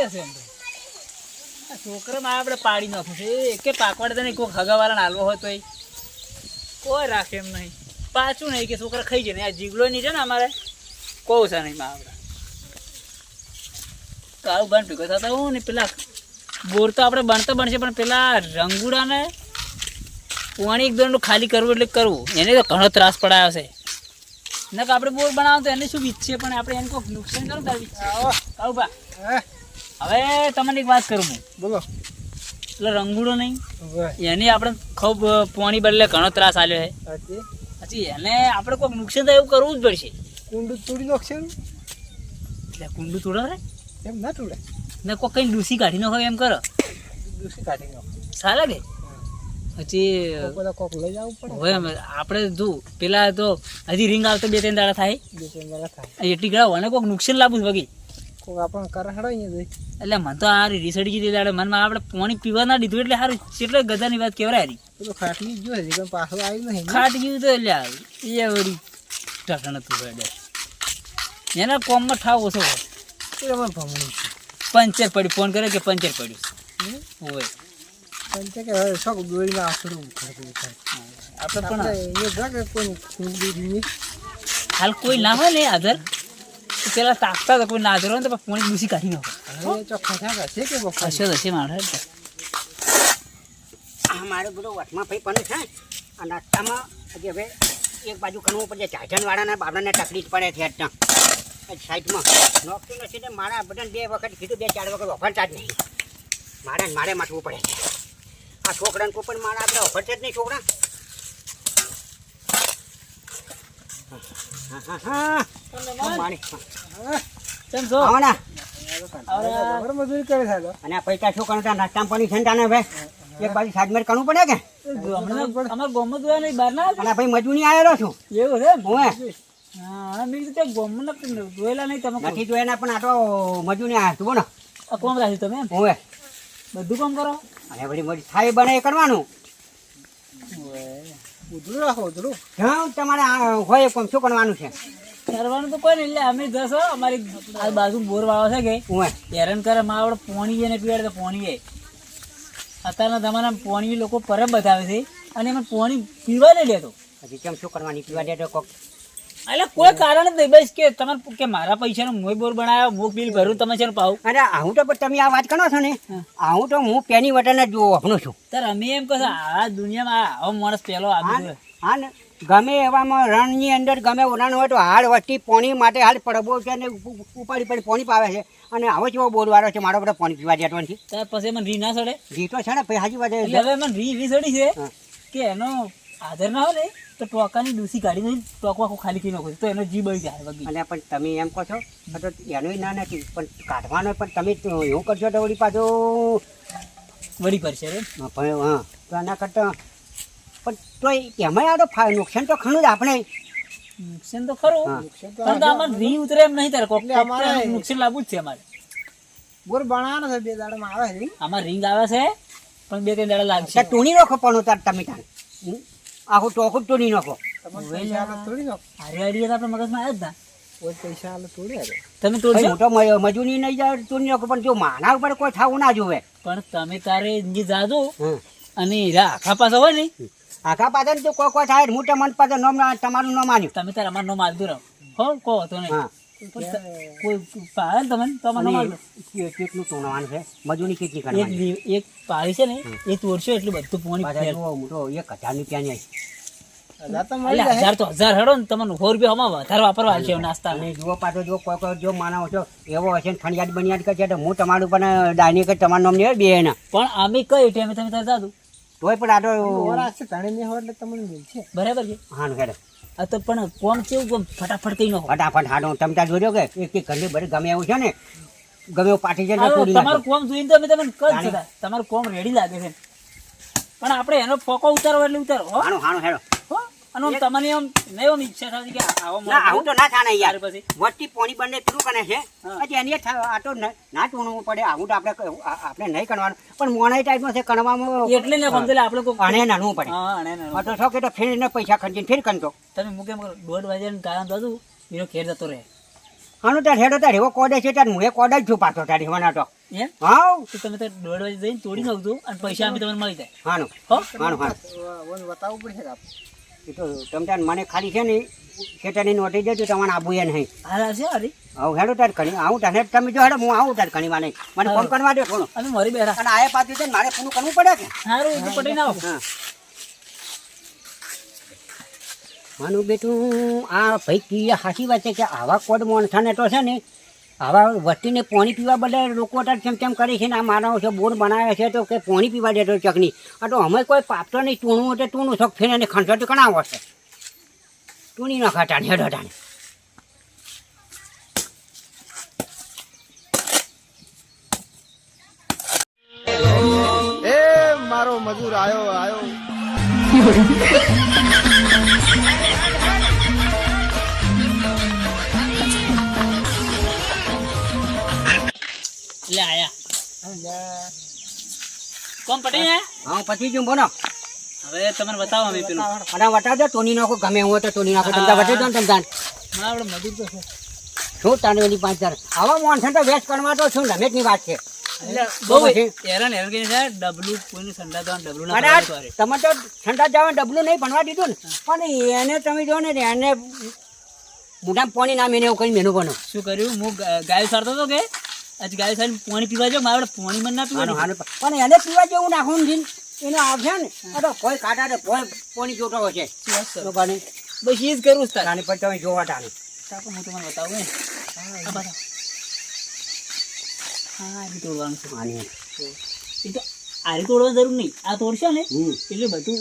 કાયા પાચે છે એમ તો. છોકરામાં આપણે પાડી નાખું છે. એકે પાકવાડ તો કોઈ હગાવાળાને હાલવો હોય તોય. કોઈ રાખે એમ નહીં. પાછું નહીં કે છોકરા ખાઈ જાય ને. આ જીગલો નહીં છે ને અમારે. કોઈ છે નહીં માં આપણે. તો આવું બન ભેગો થતા હું ને પેલા બોર તો આપણે બનતો બનશે પણ પેલા રંગુડાને પાણી એક દોરનું ખાલી કરવું એટલે કરવું. એને તો ઘણો ત્રાસ પડાયો છે. નક આપણે બોર બનાવો તો એને શું વીચશે પણ આપણે એને કોઈ નુકસાન કરો તાર વીચશે આવું. બા. હવે તમને એક વાત કરું હું. બોલો. એટલે રંગુડો નહીં. એની આપણે ખૂબ પાણી બદલે ઘણો ત્રાસ આવ્યો છે. પછી એને આપણે કોઈક નુકસાન થાય એવું કરવું જ પડશે. કુંડું તોડી નાખશે ને? એટલે કુંડું તોડો રે એમ ના તોડે? ને કોઈ કંઈ ડૂસી કાઢી નાખો એમ કરો. દૂસરી કાઢી નાખો. સારા કે? પછી આપણે જો પેલા તો હજી રીંગ આવતો બે ત્રણ દાડા થાય. બે ત્રણ દાડા થાય. એટલી ગળા કોઈક નુકસાન લાવવું વગી કોક આપણે કરે હડો એટલે મને તો આ રીસડી કીધી દાડે મનમાં આપણે પાણી પીવા ના દીધું એટલે હારું. કેટલો ગધાની વાત કેવરાય હારી. તો ખાટલી ગયો હજી પણ પાછો આવ્યું નહીં ખાટ ગયું તો એટલે એ વળી ઢાંકણ હતું એના કોમમાં ઠાવ ઓછો હોય. એ અમારે ભમણી પંચર પડ્યું. ફોન કર્યો કે પંચર પડ્યું? હોય. પંચર કે હવે શોખ દોરીમાં આશરું આપણે પણ એ જા કોઈ હાલ કોઈ ના હોય ને આદર તો પેલા તાકતા તો કોઈ ના આદર હોય ને તો પાણી દૂસી કાઢી નાખો. ચોખ્ખા છે કે તો હશે મારે. મારે બધો વટમાં ભાઈ પણ છે આ નાસ્તામાં હજી હવે એક બાજુ કરવું પડે ચાજનવાળાના બાબડાને તકલીફ પડે છે ત્યાં એ સાઈડમાં. નોકતું નથી ને મારા બધાને બે વખત કીધું બે ચાર વખત વફરતા જ નહીં. મારે મારે માથવું પડે છે. આ છોકરાને કોઈ પણ મારા આપણે વફરશે જ નહીં છોકરા હા, હા, હા. હા, મારી. કેમ છો આવો ને. બરાબર મજૂરી કરે છે તો. અને આ પૈસા શું કરવું ત્યાં નાસ્તામાં પાણી છે ને હવે? એક બાજુ સાજમેર કરવું પડે કે? અમારા જોયા નહીં બહાર ના અને ભાઈ મજૂરી આવેલો છું. એવું છે? હું હા? મેં જોયેલા નહીં તમે નથી જોયેલા પણ આ તો મજૂરી આવ્યા તું બોલો આ કોમ રાખ્યું તમે હું બધું કામ કરો? અને વળી મજૂરી થાય બને એ કરવાનું. ઉધડું રાખો ઉધરું. હા તમારે આ હોય કામ શું કરવાનું છે? કરવાનું તો કોઈ નહીં એટલે અમે જશો. અમારી આ બાજુ બોર વાળો છે કે હું હેરાન કરે માં આપણે પોણી ને પીવાડે તો પોણી અત્યારના તમારા પોણી લોકો પરબ બતાવે છે. અને એમાં પોણી પીવા નહીં લેતો હજી કેમ શું કરવાની? પીવા દે તો કોક? એટલે કોઈ કારણ જ નહીં બસ કે તમે કે મારા પૈસાનો મોય બોર બનાવ્યો હું બિલ ભરું તમે છે ને પાવ. અરે આવું તો પણ તમે આ વાત કરો છો ને. હા. આવું તો હું પેની વટન જ જોઉં છું. તાર અમે એમ કહો આ દુનિયામાં આવો માણસ પહેલો હા આવી ને? હા ને ગમે એવામાં રણની અંદર ગમે ઓનાનું હોય તો હાડ વસ્તી પોણી માટે હાડ પડબો છે ને ઉપ- ઉપાડી પડી પોણી પાવે છે. અને આવો જેવો બોલવાળો છે મારો બધા પોણી પીવા નથી. પછી મને રી ના સડે? જીતો છે ને પછી હાજી વાત હવે મને રી રી સડી છે કે એનો આધાર ના હોય ને તો ટોકાની ડૂસી કાઢી નહીં ટોકો આખો ખાલી કરી નાખો. તો એનો જીવ બળી જાય વગી અને પણ તમે એમ કહો છો તો એનું ના નથી પણ કાઢવાનો પણ તમે એવું કરશો તો વળી પાછો. વળી પડશે રે હા, પણ હા તો એના કરતાં પણ તોય એમાંય આ તો નુકસાન તો ઘણું જ આપણે. નુકસાન તો ખરું. પણ તો આમાં રી ઉતરે એમ નહીં તારે કોક તો નુકસાન લાવવું જ છે અમારે. બોર બનાવવાનો છે બે દાડામાં આવે છે આમાં રિંગ આવે છે પણ બે ત્રણ દાડા લાગશે. ટૂણી નાખો પણ તાર હમ? આખું ટોકો પૈસા તોડી નાખો. આપણે મગજમાં આવ્યા જ ના. પૈસા આલે તોડી તમે તો મ- મજૂરી નહીં જાય ટૂણી નાખો પણ જો માના ઉપર કોઈ થવું ના જોવે. પણ તમે તારે જે જાજો અને હીરા આખા પાછા હોય ને. આખા પાછળ તો કોઈ કોઈ થાય હું તમને પાછળ ન ના- તમારું ન માન્યું તમે તારે અમારો નામ આલતું રહો. હો કહો નહીં. ત- કોઈ પાડે ને તમને તો. કે- કેટલું તોડવાનું છે? મજૂરી કેટલી કરવાની એક પાડી છે ને એ તોડશો એટલું બધું પોણી હું તો એક હજાર તો મળી એટલે હજાર તો હજાર હેડો ને તમને સો રૂપિયા આમાં વધારે વાપરવા છે નાસ્તા અને જુઓ પાછો જો કોઈ કોઈ જો માનવ છો એવો હશે ને ફણિયાદ બનિયાદ કરશે તો હું તમારું પણ ડાયની કે તમારું નામ નહીં બે એના. પણ અમે કઈ ટાઈમે તમે તારે જાદુ તોય પણ આ તો છે ધણી નહીં હોય એટલે તમને બરાબર છે. હેડે આ તો પણ કોમ કેવું કોમ? ફટાફટ કઈ નાખો ફટાફટ હાડો. તમે ત્યાં જોજો કે એક એક ઘરની બધી ગમે એવું છે ને ગમે એવું પાટી તોડી તમારું કોમ જોઈને તો અમે તમને કહી દીધા. તમારું કોમ રેડી લાગે છે. પણ આપણે એનો ફોકો ઉતારો એટલે ઉતારો હો. હાનું હાનું હેડો. અને આમ તમને આમ નહીં આમ ઈચ્છા થતી કે આવો ના આવું તો ના થાય યાર. પછી. વસ્તી પોણી બંને પેલું કરે છે. પછી એની આ તો ના ટૂણવું પડે. આવું તો આપણે આપણે નહીં કરવાનું. પણ મોણાઈ છે કણવામાં એટલે ને સમજે આપણે કોઈ અણે નાનવું પડે. હા અણે ના આ તો ફેર એને પૈસા ખર્ચીને ફેર કરતો તમે મૂકે દોઢ વાગ્યા કારણ તો હતું એનો ખેર જતો રહે. હાનું તાર હેડો તાર એવો કોડે છે તાર હું એ કોડે જ છું પાછો તાર એવાના તો. એમ? હા તો તમે તો દોઢ વાગે જઈને તોડી નાખજો અને પૈસા અમે તમને મળી જાય. હાનું. હાનું હાનું. બતાવવું પડશે આપણે. એ તો તમ તાર મને ખાલી છે ને ખેતરની નોટી દેજો તમારે આબુ એ નહીં. હાલા છે હરી? આવું હેડો તાર ઘણી આવું તાર તમે જો હેડો હું આવું તાર ઘણી વાર નહીં. મને ફોન કરવા દે થોડો. અને મરી બેરા. અને આયા પાતી છે મારે પૂરું કરવું પડે કે? સારું એ પડી ના હા. માનું બેટું આ ભાઈ કી સાચી વાત છે કે આવા કોડ મોણસાને તો છે ને આવા વસ્તીને પાણી પીવા બદલે લોકો કેમ કેમ કરે છે ને? આ માનવ છે, બોર બનાવે છે તો કે પાણી પીવા દેતો ચકની. આ તો અમે કોઈ પાપતો નહીં હોય તો ટૂણું શોખ ફેર અને ખંડ તો ઘણા આવશે ટૂણી ન ખાટાને હેડો ટાણે એ મારો મજૂર આયો આયો. એટલે આયા. કોમ પટી જાય હા પછી જો બોલો. હવે તમને બતાવો અમે પેલું. અને વટાવજો ટોની નાખો ગમે હોય તો ટોની નાખો. તમે વટાવજો ને તમે તાન. હા આપણે મજૂર તો છે. શું તાને ઓલી પાંચ હજાર? આવા માણસો તો વેસ્ટ કરવા તો શું વાત છે. છે. ડબલું ના પડાવતું અરે. તમે તો ઠંડા જવા ડબલું નહીં ભણવા દીધું ને. પણ એને તમે જો ને એને મોઢામાં પાણી ના મેને એવું મેનું બનો શું કર્યું? હું ગાયો ગાય સારતો હતો કે? આજ ગાય પાણી પીવા જાવ મારે પાણી મને ના પીવાનું પણ એને પીવા જેવું નાખું ને એને આવશે ને તો કોઈ કાંટા ને કોઈ પાણી જોતો હશે? લોકોને બસ એ જ કરું છું તારે. પછી તમે જોવા ચાલો હું તમને બતાવું હે. આ હા એ તોડવાનું છે. આની એ તો આરી તોડવાની જરૂર નહીં. આ તોડશે ને એટલે બધું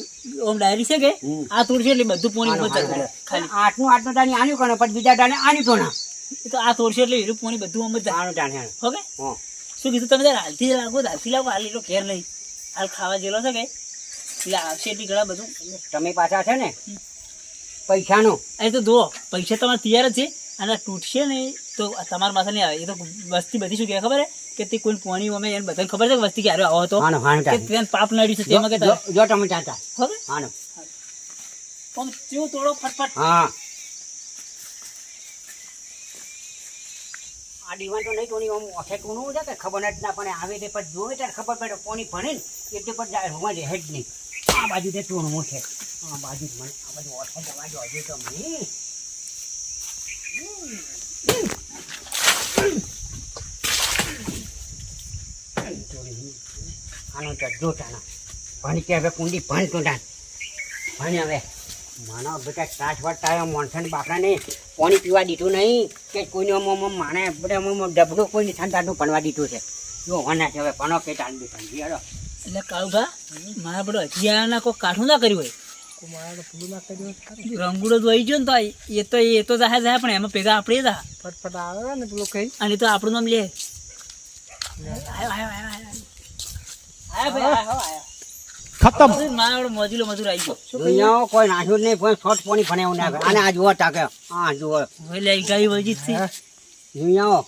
ઓમ ડાયરી છે કે આ તોડશે એટલે બધું પોણી ખાલી. આઠનું આઠનું તાની આન્યું કરે પણ બીજા ટાણે આની કોના તો આ તોડશે એટલે એનું પોણી બધું અમે જ જાય. આનું તાને હાનું. ઓકે શું કીધું તમે તારે હાલથી લાગો હાલથી લાગો હાલ એટલો ઘેર નહીં. હાલ ખાવા જેલો છે કે? એટલે આવશે એટલી ઘણા બધું. તમે પાછા છે ને? પૈસાનો. એ તો જુઓ પૈસા તમારે તૈયાર જ છે અને તૂટશે ને તો તમારા પાસે નહીં આવે. એ તો વસ્તી બધી શું કહે? ખબર હે? કે તે કોઈ પોણી અમે એને બધાને ખબર છે કે વસ્તી ક્યારે આવો હતો? કે તેને પાપ નડ્યું છે તેમાં કે જો તમે ચાચા. હવે હા કેવું તોડો ફટફટ. હા. આ દીવાન તો નહીં, ટોની આમ ઓઠે ટૂણું છે કે ખબર જ ના, પણ આવે તે પર જોવે ત્યારે ખબર પડે કોની ભણે ને એટલે પર જાય રૂમાં રહે જ નહીં. આ બાજુ તે ટૂણું છે આ બાજુ જ મને, આ બાજુ ઓઠે જવા જો હજુ તો મને. આનો જડ્ડો ટાણા ભણી કે હવે કુંડી ભણ તો ટાણ ભણ હવે. માનો બેટા ત્રાસ વાળતા આવ્યો મોણસાની બાપરાને પાણી પીવા દીધું નહીં કે કોઈને માણે બધા આમ ડબલું કોઈને ઠંડાનું ભણવા દીધું છે. જો હોના છે હવે ભણો કે ટાણ બી ભણી હેડો એટલે કાળુભા મારા બધો હથિયારના કોઈ કાઠું ના કર્યું હોય. રંગુડો જ ગયો ને તો એ તો એ તો જાહે જાહે પણ એમાં ભેગા આપણે જા. ફટફટ આવે ને પેલું કઈ. અને તો આપણું નામ લે. આયો આયો આયો આયો. આયો ભાઈ આયો. ખતમ. મારા મોજીલો મજૂર આવી ગયો. અહીંયા કોઈ નાખ્યું જ નહીં કોઈ શોર્ટ પાણી ભણે એવું ના અને આ જુઓ તાકે હા જુઓ. હવે ગઈ વજી જ છે. દુનિયાઓ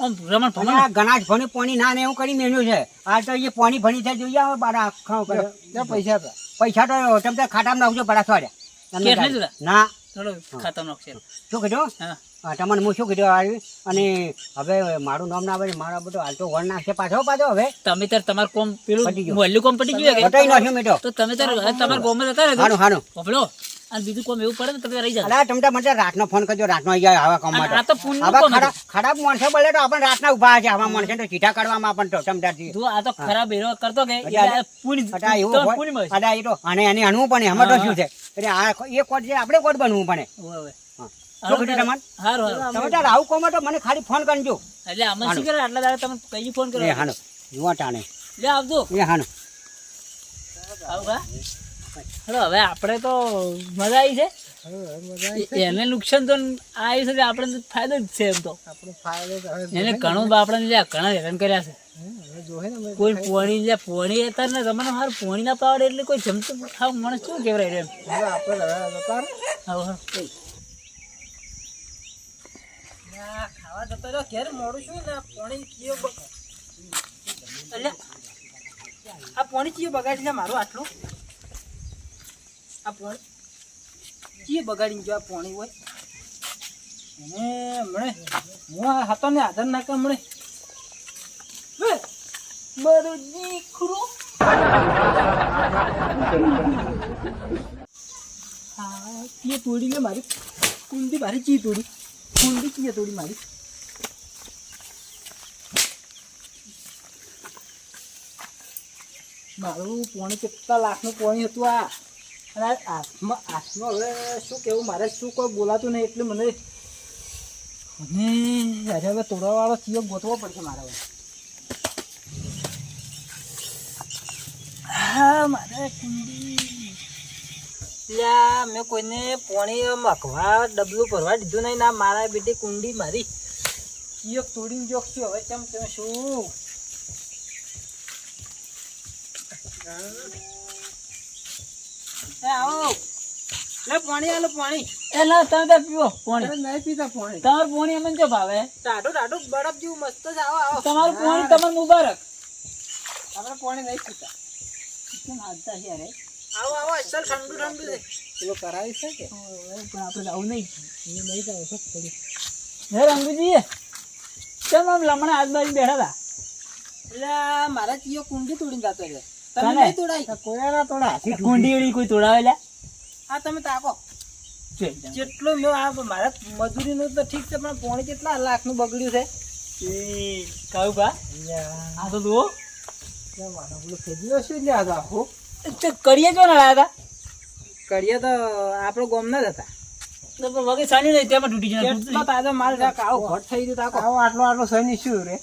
આમ રમણ ભમણ. આ ગણાજ ભણી પાણી ના ને એવું કરી મેન્યું છે. આ તો એ પાણી ભણી છે જોઈએ આવે બારા આખા કરે. પૈસા પૈસા તો તમે ખાટામાં નાખજો બડા સોડ્યા? ના. ખાતમ નાખશે શું હા હા, તમને હું શું કીધું આવ્યું અને હવે મારું નામ ના આવે મારા બધો હાલ તો વણ નાખશે પાછો પાછો હવે. તમે તાર તમાર કોમ પેલું વહેલું કોમ પટી ગયું કે નાખ્યું મેટો તો તમે તાર તમારા ગોમાં જતા રહે હાનું હાનું પકડો અને બીજું કોમ એવું પડે ને તમે રહી જાય અલા તમે મને રાતનો ફોન કરજો રાતનો આવી જાય આવા કામ માટે. આ તો ફોન ખરાબ ખરાબ માણસો બોલે તો આપણે રાતના ઊભા છે આવા માણસો તો ચીઠા કાઢવામાં પણ તો તમતાથી તું આ તો ખરાબ હેરો કરતો કે એવું એ તો અને એની હણવું પણ એમાં તો શું છે? એટલે આ એ કોટ છે આપણે કોટ બનવું પડે. આવું કોમ તો મને ખાલી ફોન કરજો એટલે આમાં શું કરે? આટલા દાડા તમે કઈ ફોન કરો? હાનો જુઓ ટાણે. લે આવજો. એ હાનો હેલો હવે આપણે તો મજા આવી છે. એને નુકસાન તો આવ્યું છે આપણે તો ફાયદો જ છે એમ તો. એને ઘણું આપણે લે ઘણા હેરાન કર્યા છે. કોઈ પોણી લે પોણી અત્યારે ને તમને હાર પોણી ના પાવડે એટલે કોઈ જમતું ખાવ માણસ શું કેવરાય એમ? આપણે હવે જતા રહો. હવે હવે. ખાવા જતો રહ્યો. ઘેર મોડું છું ને પોણી કીયો એટલે આ પોણી કીયો બગાડી ને મારું આટલું. આ પોણી કીયો બગાડીને જો આ પોણી હોય. અને હમણે. હું આ હતો ને હાજર ના કે હમણે મારું દીકરો. હા ચીએ તોડી લે મારી. કુંડી મારી ચી તોડી. કુંડી ચીએ થોડી મારી મારું પોણી કેટલા લાખનું પોણી હતું આ અને આસમાં હાથમાં હવે શું કહેવું મારે શું કોઈ બોલાતું નહીં એટલે મને અને અરે હવે તોડવાવાળો ચીયો ગોતવો પડશે મારે હવે હા મારે કુંડી લ્યા મેં કોઈને પોણી મખવા ડબલું ભરવા દીધું નહીં. ના મારા બેટી કુંડી મારી. એક તોડીને જોખશું હવે કેમ તમે શું? એ આવો. લે પાણી આલો પાણી. એ ના તમે પીવો પાણી. નહીં પીતા પાણી. તમારું પાણી અમને જો ભાવે. ટાઢું ટાઢું બરફ જેવું મસ્ત જ આવો આવો. તમારું પાણી તમને મુબારક. આપણે પાણી નહીં પીતા. કેમ હાલતા છે આવો આવો અસલ ઠંડુ ઠંડુ છે. પેલો કરાવી છે કે? પણ આપણે આવું નહીં. એ નહીં જાવ છો થોડી હે રંગુજી કેમ આમ લમણે આજુબાજુ બેઠા હતા? એટલે મારા ચીયો કુંડી તોડીને જતો છે તમે નહીં તોડાઈ કોઈ ના તોડા. કુંડી એડી કોઈ તોડાવેલા? હા તમે તાકો જેટલો મેં આ મારા મજૂરીનું તો ઠીક છે પણ પોણી કેટલા લાખનું બગડ્યું છે? કહું કા આ તો જુઓ. મારા પેલું ખેડ્યો છે આ આખું? કરીએ જો ને હતા? કરીએ તો આપણો ગોમના જ હતા. હતા તો વગે સાની નહીં તેમાં તૂટી જાય કેટલો તાજો માલ છે આવો ઘટ થઈ ગયું તાકો આવો આટલો આટલો સની શું રે?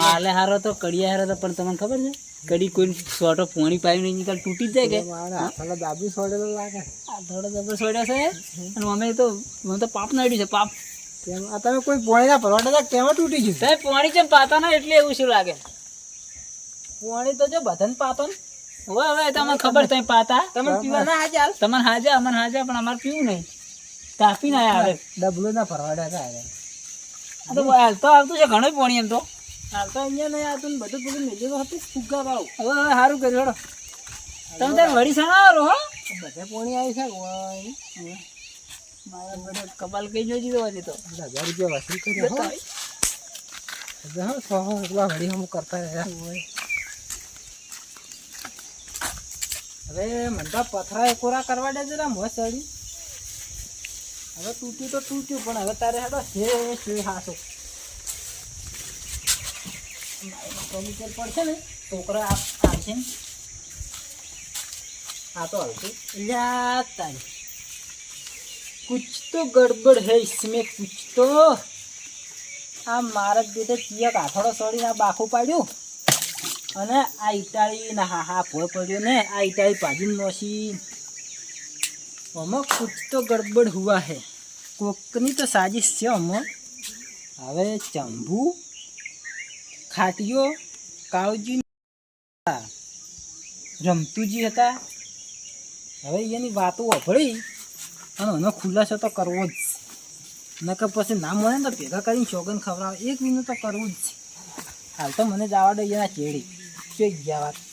માલે હારો તો કડિયા હારો તો પણ તમને ખબર છે? કડી કોઈ સોટો પોણી પાયું નહીં નીકળ તૂટી જ જાય કે? દાબી લાગે. થોડો જબર સોડ્યો છે અને અમે તો મને તો પાપ નડ્યું છે પાપ. તમે કોઈ પોણી ના ભરવા કેમ તૂટી ગયું? સાહેબ પોણી કેમ પાતા ના એટલે એવું શું લાગે? પોણી તો જો બધન પાતો ને. હવે હવે તમને ખબર તમે પાતા. તમે પીવા ના હાજા તમને હાજા અમને હાજા પણ અમારે પીવું નહીં. તાપી ના આવે. ડબલો ના ભરવા તા આવે. આ તો હાલ તો આવતું છે ઘણો પોણી એમ તો. હાલ તો અહીંયા નહીં આવતું બધું બધું મેજે તો હતું ફુગ્ગા ભાવ હવે હવે સારું કર્યું હેડો. તમે ત્યારે વળી સણાવો હો? બધે પોણી આવી છે ઓય. મારા બધે કપાલ કઈ જોઈ દીધો હજી તો. હજાર રૂપિયા વસૂલ કર્યો હો. હજાર સો સો વળી હમ કરતા રહ્યા. હવે મંદા પથરા એકોરા કરવા દે જરા મોં ચડી હવે તૂટ્યું તો તૂટ્યું, પણ હવે તારે હાડો હે છે હાસો કોમ્પ્યુટર છે ને, છોકરા આવશે ને. હા તો આવશે લ્યા તારી. કુછ તો ગડબડ હે ઇસમે કુછ તો આ મારા બેટા ચિયા કાથડો સળીને આ બાખું પાડ્યું. અને આ ઇટાળી ના હા હા ભોય પડ્યો ને, આ ઇટાળી ભાજીને નોસી આમાં કુછ તો ગડબડ હુઆ હે. કોકની તો સાજિશ છે આમાં હવે ચંબુ, ખાટીયો કાળજી રમતુજી હતા. હવે એની વાતો અભળી અને એનો ખુલાસો તો કરવો જ. નકર પછી ના મળે ને તો ભેગા કરીને શોગન ખવડાવે. એક વિનું તો કરવું જ હાલ તો મને જવા દે એના ચેડી જોઈ ગયા વાત